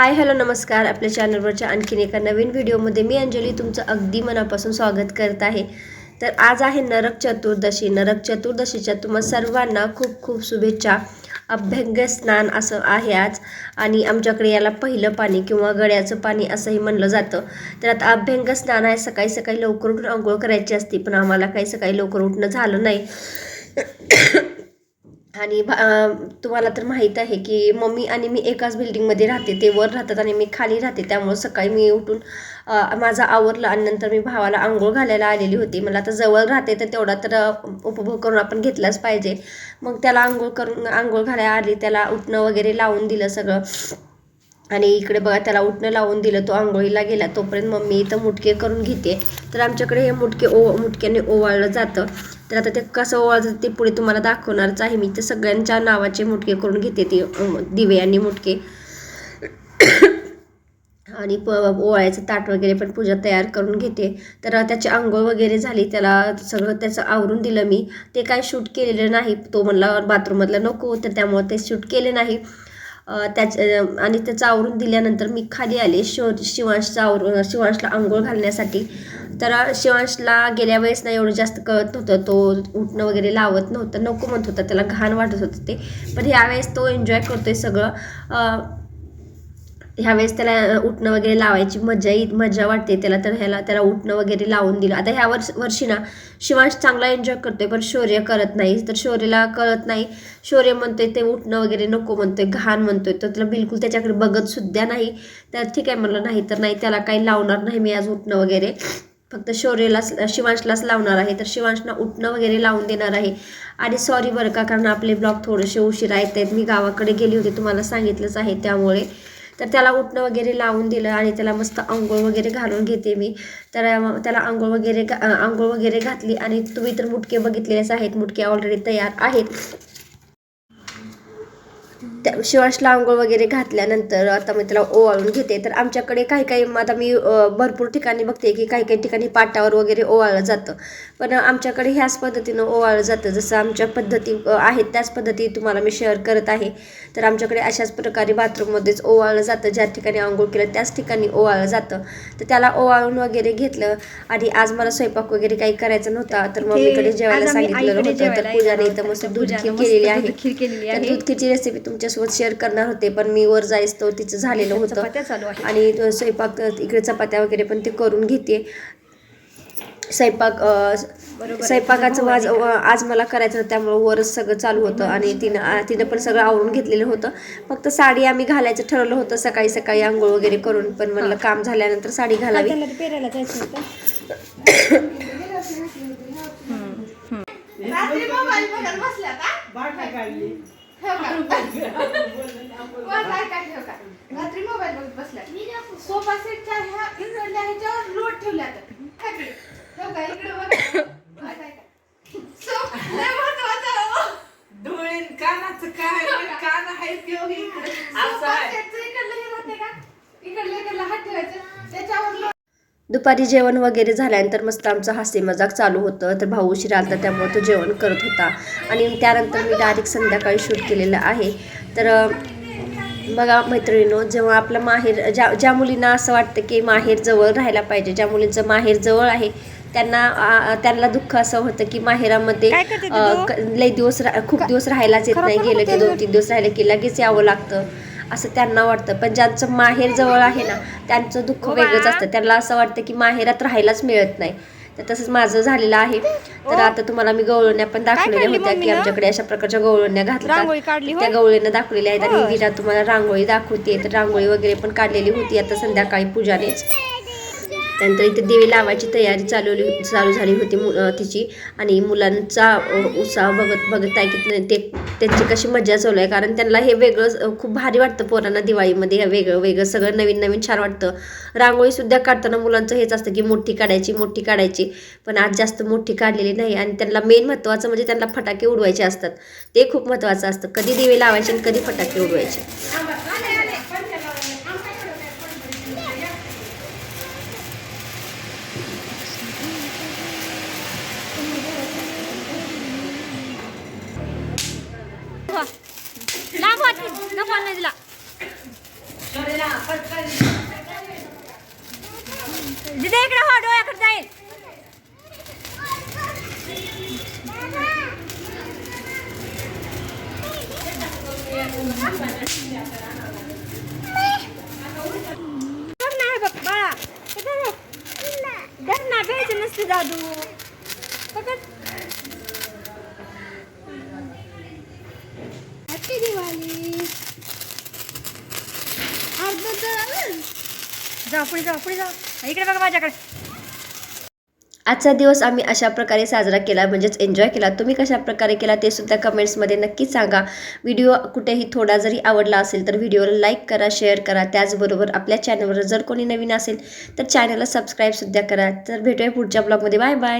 Hi hello नमस्कार. आपल्या चॅनलवरच्या आणखीन एका नवीन व्हिडिओमध्ये मी अंजली तुमचं अगदी मनापासून स्वागत करत आहे. तर आज आहे नरक चतुर्दशी. नरक चतुर्दशीच्या तुम्हा सर्वांना खूप खूप शुभेच्छा. अभ्यंग स्नान असं आहे आज. आणि आमच्याकडे याला पहिलं पाणी किंवा गळ्याचं पाणी असंही म्हणलं जातं. तर आता अभ्यंग स्नान आहे. सकाळी सकाळी लवकर उठून आंघोळ करायची असते पण आम्हाला काही सकाळी लवकर उठणं झालं नाही. आणि भा- तुम्हाला तर माहीत आहे की मम्मी आणि मी एकाच बिल्डिंगमध्ये राहते. ते वर राहतात आणि मी खाली राहते. त्यामुळं सकाळी मी उठून माझा माझं आवरलं आणि नंतर मी भावाला आंघोळ घालायला आलेली होती. मला आता जवळ राहते तर तेवढा तर उपभोग करून आपण घेतलाच पाहिजे. मग त्याला आंघोळ करून आंघोळ घालायला आली. त्याला उठणं वगैरे लावून दिलं सगळं. आणि इकडे बघा त्याला उठणं लावून दिलं तो आंघोळीला गेला. तोपर्यंत मम्मी इथं मुटके करून घेते. तर आमच्याकडे हे मुटके ओ मुटक्याने ओवाळलं जातं. तर आता ते कसं ओवाळलं जातं ते पुढे तुम्हाला दाखवणारच आहे. मी ते सगळ्यांच्या नावाचे मुटके करून घेते ते दिवे आणि मुटके. आणि प ओवाळ्याचं ताट वगैरे पण पूजा तयार करून घेते. तर त्याची आंघोळ वगैरे झाली त्याला सगळं त्याचं आवरून दिलं मी. ते काय शूट केलेलं नाही तो म्हणला बाथरूममधलं नको. तर त्यामुळं ते शूट केले नाही. त्याच्या त्याच आणि त्याचं आवरून दिल्यानंतर मी खाली आले. शिव शिवांशचा आवरून शिवांशला आंघोळ घालण्यासाठी. तर शिवांशला गेल्या वेळेस ना एवढं जास्त कळत नव्हतं. तो उठणं वगैरे लावत नव्हतं. नको म्हणत होता. त्याला घाण वाटत होतं ते. पण ह्यावेळेस तो एन्जॉय करतोय सगळं. ह्यावेळेस त्याला उठणं वगैरे लावायची मजा येत मजा वाटते त्याला. तर ह्याला त्याला उठणं वगैरे लावून दिलं. आता ह्या वर्ष वर्षी ना शिवांश चांगला एन्जॉय करतोय पण शौर्य करत नाही. तर शौर्यला कळत नाही. शौर्य म्हणतोय ते उठणं वगैरे नको म्हणतोय घाण म्हणतोय. तर त्याला बिलकुल त्याच्याकडे बघत सुद्धा नाही. तर ठीक आहे म्हणलं नाही तर नाही त्याला काही लावणार नाही मी आज उठणं वगैरे. फक्त शौर्यलाच शिवांशलाच लावणार आहे. तर शिवांशना उठणं वगैरे लावून देणार आहे. आणि सॉरी बरं का कारण आपले ब्लॉग थोडेसे उशिरा येत आहेत. मी गावाकडे गेली होती तुम्हाला सांगितलंच आहे त्यामुळे. तर त्याला उठणं वगैरे लावून दिलं आणि त्याला मस्त आंघोळ वगैरे घालून घेते मी. तर त्याला आंघोळ वगैरे आंघोळ वगैरे घातली आणि तुम्ही तर मुटके बघितलेलेच आहेत. मुटके ऑलरेडी तयार आहेत. त्या शिवांशला आंघोळ वगैरे घातल्यानंतर आता मी त्याला ओवाळून घेते. तर आमच्याकडे काही काही आता मी भरपूर ठिकाणी बघते की काही काही ठिकाणी पाटावर वगैरे ओवाळलं जातं. पण आमच्याकडे ह्याच पद्धतीनं ओवाळलं जातं. जसं आमच्या पद्धती आहेत त्याच पद्धती तुम्हाला मी शेअर करत आहे. तर आमच्याकडे अशाच प्रकारे बाथरूममध्येच ओवाळलं जातं. ज्या ठिकाणी आंघोळ केलं त्याच ठिकाणी ओवाळलं जातं. तर त्याला ओवाळून वगैरे घेतलं आणि आज मला स्वयंपाक वगैरे काही करायचा नव्हता. तर मम्मीकडे जेवायला आज आम्ही सांगितलेलं आईकडे होतं तर जेवायला पूजाने इथं. मस्त तर दूध खीर मस्त केलेली दूध आहे तर आहे. दूध खीरची रेसिपी तुमच्यासोबत शेअर करणार होते पण मी वर जायच तो तिचं झालेलं होतं. चपात्या चालू आहे आणि स्वयंपाक इकडे चपात्या वगैरे पण ते करून घेते. स्वयंपाक. स्वयंपाकाचं माझ भाऊ आज मला करायचं होतं त्यामुळं वरच सगळं चालू होतं. आणि तिनं तिनं पण सगळं आवरून घेतलेलं होतं. फक्त साडी आम्ही घालायचं ठरवलं होतं सकाळी सकाळी आंघोळ वगैरे करून पण म्हणलं काम झाल्यानंतर साडी घालावी. पेरायला जायचं होतं. रात्री मोबाईल बघत बसल्या. का ठेव का? वर काय काय ठेव का? रात्री मोबाईल बघत बसल्या सोफा सेटच्या ह्या इकडल्या ह्याच्यावर लोट ठेवल्या काय ते? ठेव का इकडे बघ काय काय काय? सो- लय महत्वाचं आहे, हो. डोळे कानाचं काय कान आहे त्यो इकडे असं सोफा आहे सेटचं इकडलं हे राहते का इकडल्या इकडला हात ठेवायचं त्याच्यावर लोट दुपारी जेवण वगैरे झाल्यानंतर मस्त आमचं हास्य मजाक चालू होतं. तर भाऊ उशीर आलता त्यामुळे तो जेवण करत होता. आणि त्यानंतर मी डायरेक्ट संध्याकाळी शूट केलेलं आहे. तर बघा मैत्रिणीनो जेव्हा आपलं माहेर ज्या ज्या मुलींना असं वाटतं की माहेर जवळ राहायला पाहिजे ज्या मुलींचं माहेर जवळ आहे त्यांना त्यांना दुःख असं होतं की माहेरामध्ये लई दिवस खूप दिवस राहायलाच येत नाही. गेलं की दोन तीन दिवस राहिले की लगेच यावं लागतं. असं त्यांना वाटतं. पण ज्यांचं माहेर जवळ आहे ना त्यांचं दुःख वेगळंच असतं. त्यांना असं वाटतं की माहेरात राहायलाच मिळत नाही. तर तसंच माझं झालेलं आहे. तर आता तुम्हाला मी गवळण्या पण दाखवलेल्या होत्या की? आमच्याकडे अशा प्रकारच्या गवळण्या घातल्या त्या? गवळीनं दाखवलेल्या आहेत आणि. विरा तुम्हाला रांगोळी दाखवते. तर रांगोळी वगैरे पण काढलेली होती आता संध्याकाळी पूजानेच. त्यानंतर इथे देवी लावायची तयारी चालवली चालू झाली होती मु तिची. आणि मुलांचा उत्साह बघत बघत आहे की ते त्यांची कशी मजा चालू आहे. कारण त्यांना हे वेगळं खूप भारी वाटतं पोरांना दिवाळीमध्ये. हे वेगळं वेगळं सगळं नवीन नवीन छान वाटतं. रांगोळीसुद्धा काढताना मुलांचं हेच असतं की मोठी काढायची मोठी काढायची. पण आज जास्त मोठी काढलेली नाही. आणि त्यांना मेन महत्त्वाचं म्हणजे त्यांना फटाके उडवायचे असतात. ते खूप महत्त्वाचं असतं. कधी दिवे लावायचे आणि कधी फटाके उडवायचे. ना कॉलेजला दिदे इकडे हो डोळ्याकडे जाईल. बाळा. धरणा भेज नसते दादू पकड जा पुढे जा पुढे जा. इकडे बघा माझ्याकडे. आजचा दिवस आम्ही अशा प्रकारे साजरा केला म्हणजेच एन्जॉय केला. तुम्ही कशा प्रकारे केला ते सुद्धा कमेंट्समध्ये नक्कीच सांगा. व्हिडिओ कुठेही थोडा जरी आवडला असेल तर व्हिडिओला लाईक करा शेअर करा. त्याचबरोबर आपल्या चॅनलवर जर कोणी नवीन असेल तर चॅनलला सबस्क्राईबसुद्धा करा. तर भेटूया पुढच्या ब्लॉगमध्ये बाय बाय